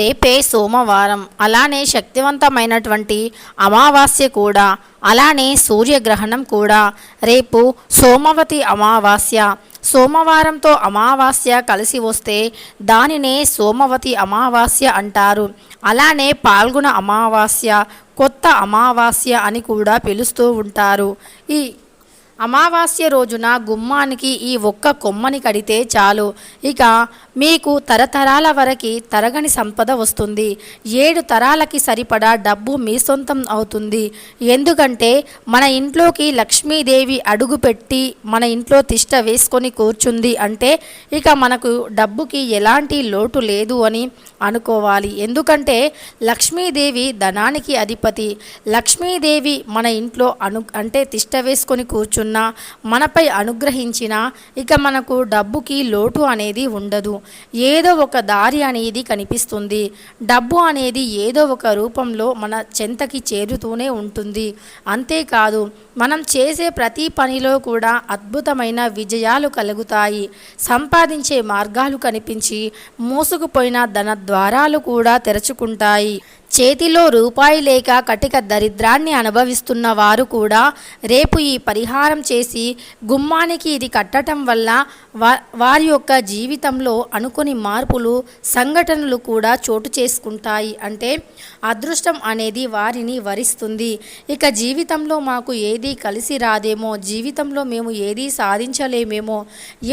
రేపే సోమవారం. అలానే శక్తివంతమైనటువంటి అమావాస్య కూడా అలానే సూర్యగ్రహణం కూడా. రేపు సోమవతి అమావాస్య. సోమవారంతో అమావాస్య కలిసి వస్తే దానినే సోమవతి అమావాస్య అంటారు. అలానే పాల్గొన అమావాస్య కొత్త అమావాస్య అని కూడా పిలుస్తూ ఉంటారు. ఈ అమావాస్య రోజున గుమ్మానికి ఈ ఒక్క కొమ్మని కడితే చాలు. ఇక మీకు తరతరాల వరకు తరగని సంపద వస్తుంది. ఏడు తరాలకి సరిపడా డబ్బు మీ సొంతం అవుతుంది. ఎందుకంటే మన ఇంట్లోకి లక్ష్మీదేవి అడుగుపెట్టి మన ఇంట్లో తిష్ట వేసుకొని కూర్చుంది అంటే ఇక మనకు డబ్బుకి ఎలాంటి లోటు లేదు అని అనుకోవాలి. ఎందుకంటే లక్ష్మీదేవి ధనానికి అధిపతి. లక్ష్మీదేవి మన ఇంట్లో అను అంటే తిష్ట వేసుకొని కూర్చున్న మనపై అనుగ్రహించిన ఇక మనకు డబ్బుకి లోటు అనేది ఉండదు. ఏదో ఒక దారి అనేది కనిపిస్తుంది. డబ్బు అనేది ఏదో ఒక రూపంలో మన చెంతకి చేరుతూనే ఉంటుంది. అంతేకాదు మనం చేసే ప్రతి పనిలో కూడా అద్భుతమైన విజయాలు కలుగుతాయి. సంపాదించే మార్గాలు కనిపించి మూసుకుపోయిన ధన ద్వారాలు కూడా తెరుచుకుంటాయి. చేతిలో రూపాయి లేక కటిక దరిద్రాన్ని అనుభవిస్తున్న వారు కూడా రేపు ఈ పరిహారం చేసి గుమ్మానికి ఇది కట్టడం వల్ల వా వారి యొక్క జీవితంలో అనుకుని మార్పులు సంఘటనలు కూడా చోటు చేసుకుంటాయి. అంటే అదృష్టం అనేది వారిని వరిస్తుంది. ఇక జీవితంలో మాకు ఏది కలిసి రాదేమో జీవితంలో మేము ఏది సాధించలేమేమో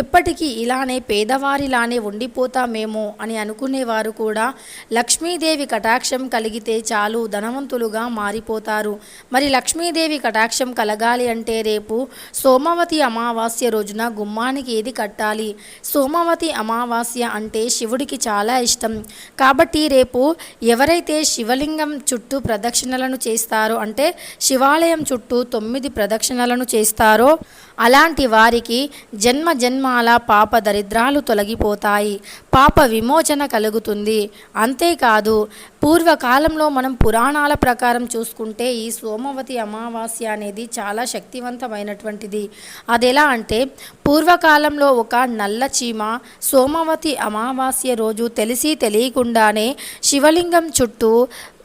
ఎప్పటికీ ఇలానే పేదవారిలానే ఉండిపోతామేమో అని అనుకునేవారు కూడా లక్ష్మీదేవి కటాక్షం కలిగితే చాలు ధనవంతులుగా మారిపోతారు. మరి లక్ష్మీదేవి కటాక్షం కలగాలి అంటే రేపు సోమవతి అమావాస్య రోజున గుమ్మానికి ఏది కట్టాలి? సోమవతి అమావాస్య అంటే శివుడికి చాలా ఇష్టం. కాబట్టి రేపు ఎవరైతే శివలింగం చుట్టూ ప్రదక్షిణలను చేస్తారో అంటే శివాలయం చుట్టూ తొమ్మిది ప్రదక్షిణలను చేస్తారో అలాంటి వారికి జన్మ జన్మాల పాప దరిద్రాలు తొలగిపోతాయి. పాప విమోచన కలుగుతుంది. అంతేకాదు పూర్వకాలంలో మనం పురాణాల ప్రకారం చూసుకుంటే ఈ సోమవతి అమావాస్య అనేది చాలా శక్తివంతమైనటువంటిది. అది ఎలా అంటే పూర్వకాలంలో ఒక నల్ల చీమ సోమవతి అమావాస్య రోజు తెలిసి తెలియకుండానే శివలింగం చుట్టూ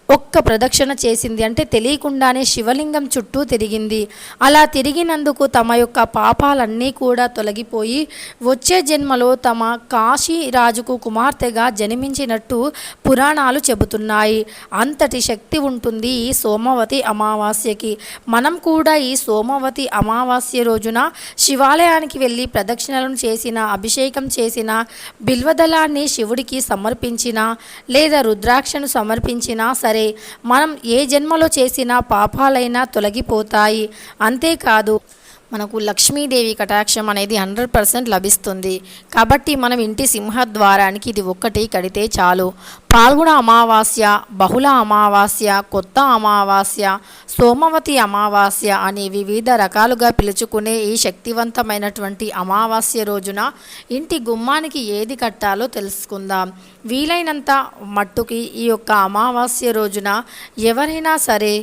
ఒక్క ప్రదక్షిణ చేసింది. అంటే తెలియకుండానే శివలింగం చుట్టూ తిరిగింది. అలా తిరిగినందుకు తమ యొక్క పాపాలన్నీ కూడా తొలగిపోయి వచ్చే జన్మలో తమ కాశీ రాజుకు కుమార్తెగా జన్మించినట్టు పురాణాలు చెబుతున్నాయి. అంతటి శక్తి ఉంటుంది ఈ సోమవతి అమావాస్యకి. మనం కూడా ఈ సోమవతి అమావాస్య రోజున శివాలయానికి వెళ్ళి ప్రదక్షిణలను చేసిన అభిషేకం చేసిన బిల్వదళాన్ని శివుడికి సమర్పించిన లేదా రుద్రాక్షను సమర్పించినా సరే మనం ఏ జన్మలో చేసిన పాపాలైనా తొలగిపోతాయి. అంతేకాదు మనకు లక్ష్మీదేవి కటాక్షం అనేది హండ్రెడ్ పర్సెంట్ లభిస్తుంది. కాబట్టి మనం ఇంటి సింహద్వారానికి ఇది ఒక్కటి కడితే చాలు. పాల్గొన అమావాస్య బహుళ అమావాస్య కొత్త అమావాస్య సోమవతి అమావాస్య అని వివిధ రకాలుగా పిలుచుకునే ఈ శక్తివంతమైనటువంటి అమావాస్య రోజున ఇంటి గుమ్మానికి ఏది కట్టాలో తెలుసుకుందాం. వీలైనంత మట్టుకి ఈ యొక్క అమావాస్య రోజున ఎవరైనా సరే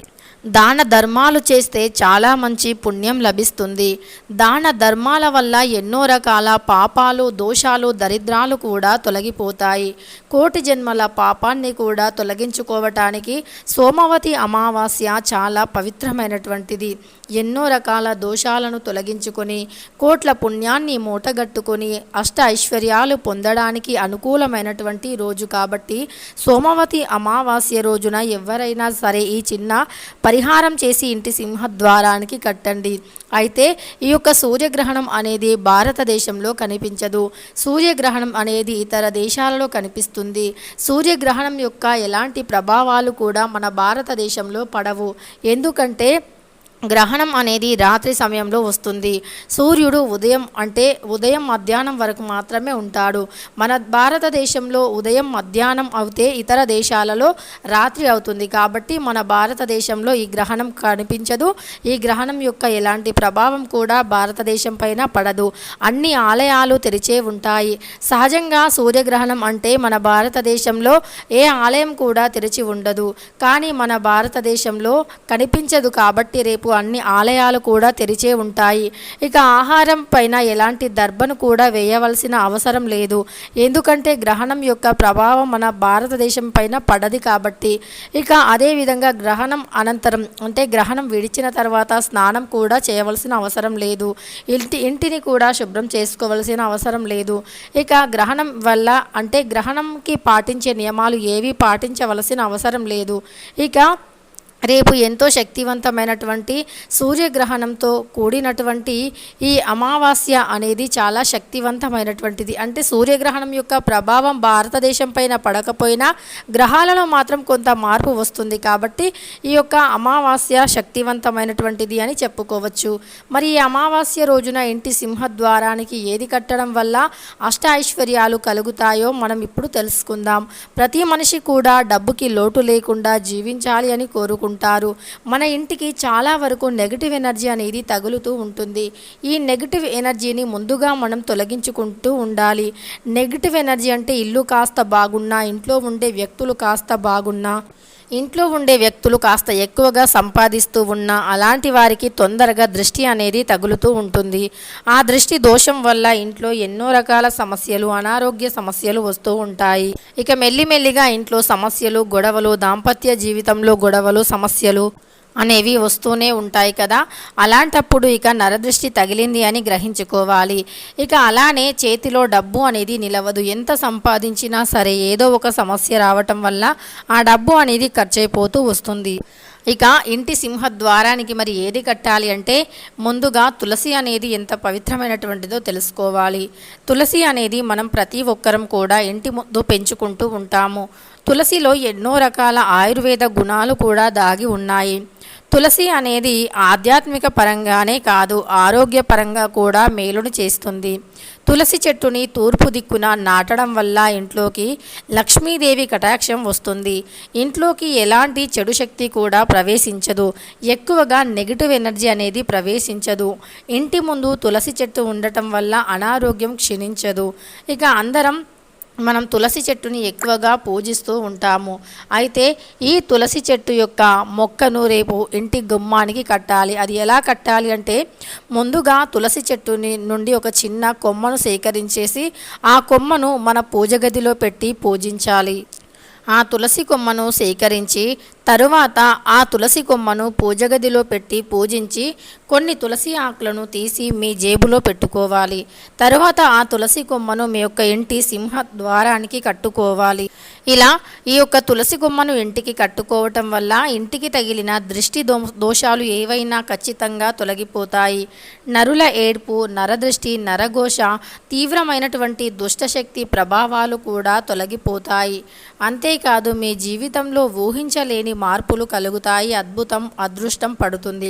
దాన ధర్మాలు చేస్తే చాలా మంచి పుణ్యం లభిస్తుంది. దాన ధర్మాల వల్ల ఎన్నో రకాల పాపాలు దోషాలు దరిద్రాలు కూడా తొలగిపోతాయి. కోటి జన్మల పాపాన్ని కూడా తొలగించుకోవటానికి సోమవతి అమావాస్య చాలా పవిత్రమైనటువంటిది. ఎన్నో రకాల దోషాలను తొలగించుకొని కోట్ల పుణ్యాన్ని మూటగట్టుకొని అష్ట ఐశ్వర్యాలు పొందడానికి అనుకూలమైనటువంటి రోజు కాబట్టి సోమవతి అమావాస్య రోజున ఎవరైనా సరే ఈ చిన్న పరిహారం చేసి ఇంటి సింహద్వారానికి కట్టండి. అయితే ఈ యొక్క సూర్యగ్రహణం అనేది భారతదేశంలో కనిపించదు. సూర్యగ్రహణం అనేది ఇతర దేశాలలో కనిపిస్తుంది. సూర్యగ్రహణం యొక్క ఎలాంటి ప్రభావాలు కూడా మన భారతదేశంలో పడవు. ఎందుకంటే గ్రహణం అనేది రాత్రి సమయంలో వస్తుంది. సూర్యుడు ఉదయం అంటే ఉదయం మధ్యాహ్నం వరకు మాత్రమే ఉంటాడు. మన భారతదేశంలో ఉదయం మధ్యాహ్నం అవుతే ఇతర దేశాలలో రాత్రి అవుతుంది. కాబట్టి మన భారతదేశంలో ఈ గ్రహణం కనిపించదు. ఈ గ్రహణం యొక్క ఎలాంటి ప్రభావం కూడా భారతదేశం పైన పడదు. అన్ని ఆలయాలు తెరిచే ఉంటాయి. సహజంగా సూర్యగ్రహణం అంటే మన భారతదేశంలో ఏ ఆలయం కూడా తెరిచి ఉండదు. కానీ మన భారతదేశంలో కనిపించదు కాబట్టి రేపు అన్ని ఆలయాలు కూడా తెరిచే ఉంటాయి. ఇక ఆహారం పైన ఎలాంటి దర్బను కూడా వేయవలసిన అవసరం లేదు. ఎందుకంటే గ్రహణం యొక్క ప్రభావం మన భారతదేశం పైన పడది కాబట్టి. ఇక అదేవిధంగా గ్రహణం అనంతరం అంటే గ్రహణం విడిచిన తర్వాత స్నానం కూడా చేయవలసిన అవసరం లేదు. ఇంటి ఇంటిని కూడా శుభ్రం చేసుకోవలసిన అవసరం లేదు. ఇక గ్రహణం వల్ల అంటే గ్రహణంకి పాటించే నియమాలు ఏవి పాటించవలసిన అవసరం లేదు. ఇక రేపు ఎంతో శక్తివంతమైనటువంటి సూర్యగ్రహణంతో కూడినటువంటి ఈ అమావాస్య అనేది చాలా శక్తివంతమైనటువంటిది. అంటే సూర్యగ్రహణం యొక్క ప్రభావం భారతదేశం పైన పడకపోయినా గ్రహాలలో మాత్రం కొంత మార్పు వస్తుంది కాబట్టి ఈ యొక్క అమావాస్య శక్తివంతమైనటువంటిది అని చెప్పుకోవచ్చు. మరి ఈ అమావాస్య రోజున ఇంటి సింహద్వారానికి ఏది కట్టడం వల్ల అష్ట ఐశ్వర్యాలు కలుగుతాయో మనం ఇప్పుడు తెలుసుకుందాం. ప్రతి మనిషి కూడా డబ్బుకి లోటు లేకుండా జీవించాలి అని ఉంటారు. మన ఇంటికి చాలా వరకు నెగిటివ్ ఎనర్జీ అనేది తగులుతూ ఉంటుంది. ఈ నెగిటివ్ ఎనర్జీని ముందుగా మనం తొలగించుకుంటూ ఉండాలి. నెగిటివ్ ఎనర్జీ అంటే ఇల్లు కాస్త బాగున్నా ఇంట్లో ఉండే వ్యక్తులు కాస్త బాగున్నా ఇంట్లో ఉండే వ్యక్తులు కాస్త ఎక్కువగా సంపాదిస్తూ ఉన్నా అలాంటి వారికి తొందరగా దృష్టి అనేది తగులుతూ ఉంటుంది. ఆ దృష్టి దోషం వల్ల ఇంట్లో ఎన్నో రకాల సమస్యలు అనారోగ్య సమస్యలు వస్తూ ఉంటాయి. ఇక మెల్లిమెల్లిగా ఇంట్లో సమస్యలు గొడవలు దాంపత్య జీవితంలో గొడవలు సమస్యలు అనేవి వస్తూనే ఉంటాయి కదా. అలాంటప్పుడు ఇక నరదృష్టి తగిలింది అని గ్రహించుకోవాలి. ఇక అలానే చేతిలో డబ్బు అనేది నిలవదు. ఎంత సంపాదించినా సరే ఏదో ఒక సమస్య రావటం వల్ల ఆ డబ్బు అనేది ఖర్చయిపోతూ వస్తుంది. ఇక ఇంటి సింహద్వారానికి మరి ఏది కట్టాలి అంటే ముందుగా తులసి అనేది ఎంత పవిత్రమైనటువంటిదో తెలుసుకోవాలి. తులసి అనేది మనం ప్రతి ఒక్కరం కూడా ఇంటి ముందు పెంచుకుంటూ ఉంటాము. తులసిలో ఎన్నో రకాల ఆయుర్వేద గుణాలు కూడా దాగి ఉన్నాయి. తులసి అనేది ఆధ్యాత్మిక పరంగానే కాదు ఆరోగ్యపరంగా కూడా మేలును చేస్తుంది. తులసి చెట్టుని తూర్పు దిక్కున నాటడం వల్ల ఇంట్లోకి లక్ష్మీదేవి కటాక్షం వస్తుంది. ఇంట్లోకి ఎలాంటి చెడు శక్తి కూడా ప్రవేశించదు. ఎక్కువగా నెగిటివ్ ఎనర్జీ అనేది ప్రవేశించదు. ఇంటి ముందు తులసి చెట్టు ఉండటం వల్ల అనారోగ్యం క్షీణించదు. ఇక అందరం మనం తులసి చెట్టుని ఎక్కువగా పూజిస్తూ ఉంటాము. అయితే ఈ తులసి చెట్టు యొక్క మొక్కను రేపు ఇంటి గుమ్మానికి కట్టాలి. అది ఎలా కట్టాలి అంటే ముందుగా తులసి చెట్టుని నుండి ఒక చిన్న కొమ్మను సేకరించేసి ఆ కొమ్మను మన పూజ గదిలో పెట్టి పూజించాలి. ఆ తులసి కొమ్మను సేకరించి తరువాత ఆ తులసి కొమ్మను పూజగదిలో పెట్టి పూజించి కొన్ని తులసి ఆకులను తీసి మీ జేబులో పెట్టుకోవాలి. తరువాత ఆ తులసి కొమ్మను మీ యొక్క ఇంటి సింహ ద్వారానికి కట్టుకోవాలి. ఇలా ఈ యొక్క తులసి కొమ్మను ఇంటికి కట్టుకోవటం వల్ల ఇంటికి తగిలిన దృష్టి దో దోషాలు ఏవైనా ఖచ్చితంగా తొలగిపోతాయి. నరుల ఏడ్పు నరదృష్టి నరఘోష తీవ్రమైనటువంటి దుష్టశక్తి ప్రభావాలు కూడా తొలగిపోతాయి. అంతేకాదు మీ జీవితంలో ఊహించలేని మార్పులు కలుగుతాయి అద్భుతం అదృష్టం పడుతుంది.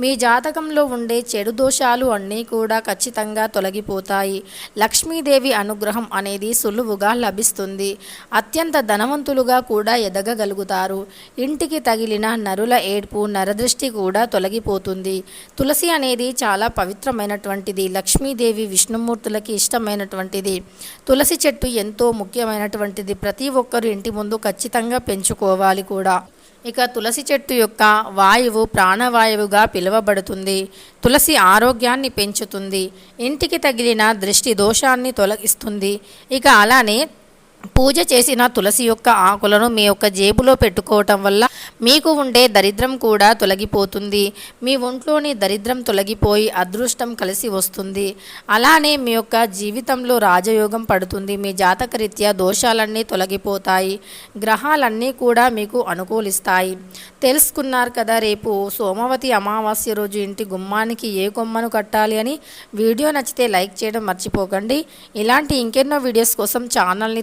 మీ జాతకంలో ఉండే చెడు దోషాలు అన్నీ కూడా ఖచ్చితంగా తొలగిపోతాయి. లక్ష్మీదేవి అనుగ్రహం అనేది సులువుగా లభిస్తుంది. అత్యంత ధనవంతులుగా కూడా ఎదగగలుగుతారు. ఇంటికి తగిలిన నరుల ఏడ్పు నరదృష్టి కూడా తొలగిపోతుంది. తులసి అనేది చాలా పవిత్రమైనటువంటిది. లక్ష్మీదేవి విష్ణుమూర్తులకి ఇష్టమైనటువంటిది. తులసి చెట్టు ఎంతో ముఖ్యమైనటువంటిది. ప్రతి ఒక్కరు ఇంటి ముందు ఖచ్చితంగా పెంచుకోవాలి కూడా. ఇక తులసి చెట్టు యొక్క వాయువు ప్రాణవాయువుగా పిలువబడుతుంది. తులసి ఆరోగ్యాన్ని పెంచుతుంది. ఇంటికి తగిలిన దృష్టి దోషాన్ని తొలగిస్తుంది. ఇక అలానే పూజ చేసిన తులసి యొక్క ఆకులను మీ యొక్క జేబులో పెట్టుకోవటం వల్ల మీకు ఉండే దరిద్రం కూడా తొలగిపోతుంది. మీ ఒంట్లోని దరిద్రం తొలగిపోయి అదృష్టం కలిసి వస్తుంది. అలానే మీ యొక్క జీవితంలో రాజయోగం పడుతుంది. మీ జాతకరీత్యా దోషాలన్నీ తొలగిపోతాయి. గ్రహాలన్నీ కూడా మీకు అనుకూలిస్తాయి. తెలుసుకున్నారు కదా రేపు సోమవతి అమావాస్య రోజు ఇంటి గుమ్మానికి ఏ కొమ్మను కట్టాలి అని వీడియో నచ్చితే లైక్ చేయడం మర్చిపోకండి. ఇలాంటి ఇంకెన్నో వీడియోస్ కోసం ఛానల్ని